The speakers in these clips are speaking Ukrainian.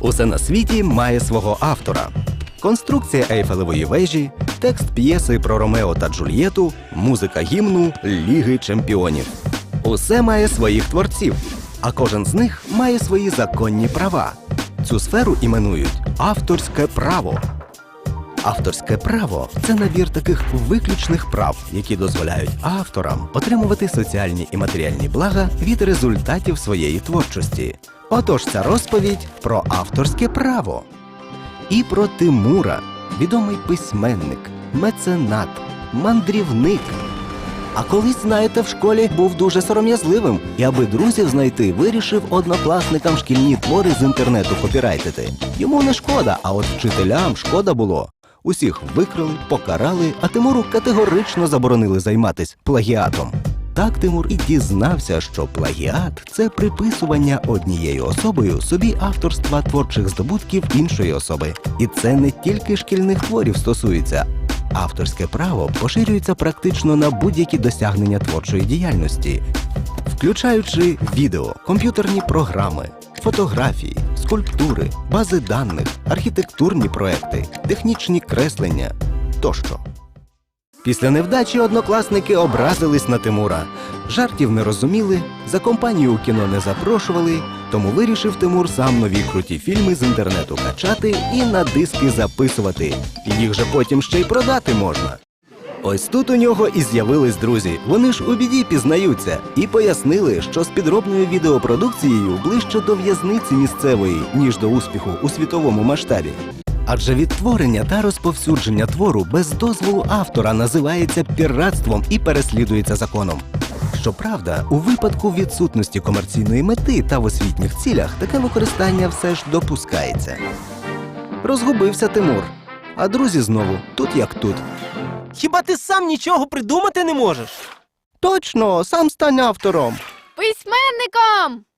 Усе на світі має свого автора. Конструкція Ейфелевої вежі, текст п'єси про Ромео та Джульєту, музика гімну Ліги Чемпіонів. Усе має своїх творців, а кожен з них має свої законні права. Цю сферу іменують авторське право. Авторське право це набір таких виключних прав, які дозволяють авторам отримувати соціальні і матеріальні блага від результатів своєї творчості. Отож, ця розповідь про авторське право і про Тимура, відомий письменник, меценат, мандрівник. А колись, знаєте, в школі був дуже сором'язливим, і аби друзів знайти, вирішив однокласникам шкільні твори з інтернету копірайтити. Йому не шкода, а от вчителям шкода було. Усіх викрили, покарали, а Тимуру категорично заборонили займатися плагіатом. Так Тимур і дізнався, що плагіат це приписування однією особою собі авторства творчих здобутків іншої особи. І це не тільки шкільних творів стосується. Авторське право поширюється практично на будь-які досягнення творчої діяльності, включаючи відео, комп'ютерні програми, фотографії, скульптури, бази даних, архітектурні проекти, технічні креслення тощо. Після невдачі однокласники образились на Тимура. Жартів не розуміли, за компанію у кіно не запрошували, тому вирішив Тимур сам нові круті фільми з інтернету качати і на диски записувати. Їх же потім ще й продати можна. Ось тут у нього і з'явились друзі. Вони ж у біді пізнаються і пояснили, що з підробною відеопродукцією ближче до в'язниці місцевої, ніж до успіху у світовому масштабі. Адже відтворення та розповсюдження твору без дозволу автора називається піратством і переслідується законом. Щоправда, у випадку відсутності комерційної мети та в освітніх цілях таке використання все ж допускається. Розгубився Тимур. А друзі знову тут як тут. Хіба ти сам нічого придумати не можеш? Точно, сам стань автором. Письменником!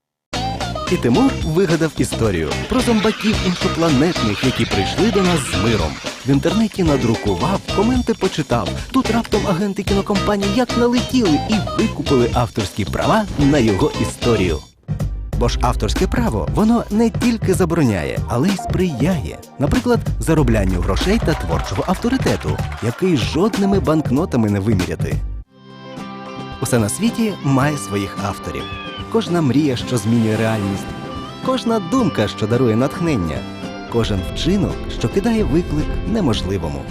І Тимур вигадав історію про зомбаків іншопланетних, які прийшли до нас з миром. В інтернеті надрукував, коменти почитав. Тут раптом агенти кінокомпанії як налетіли і викупили авторські права на його історію. Бо ж авторське право воно не тільки забороняє, але й сприяє, наприклад, зароблянню грошей та творчого авторитету, який жодними банкнотами не виміряти. Усе на світі має своїх авторів. Кожна мрія, що змінює реальність, кожна думка, що дарує натхнення, кожен вчинок, що кидає виклик неможливому.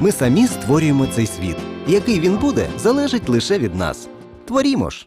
Ми самі створюємо цей світ. Який він буде, залежить лише від нас. Творімо ж.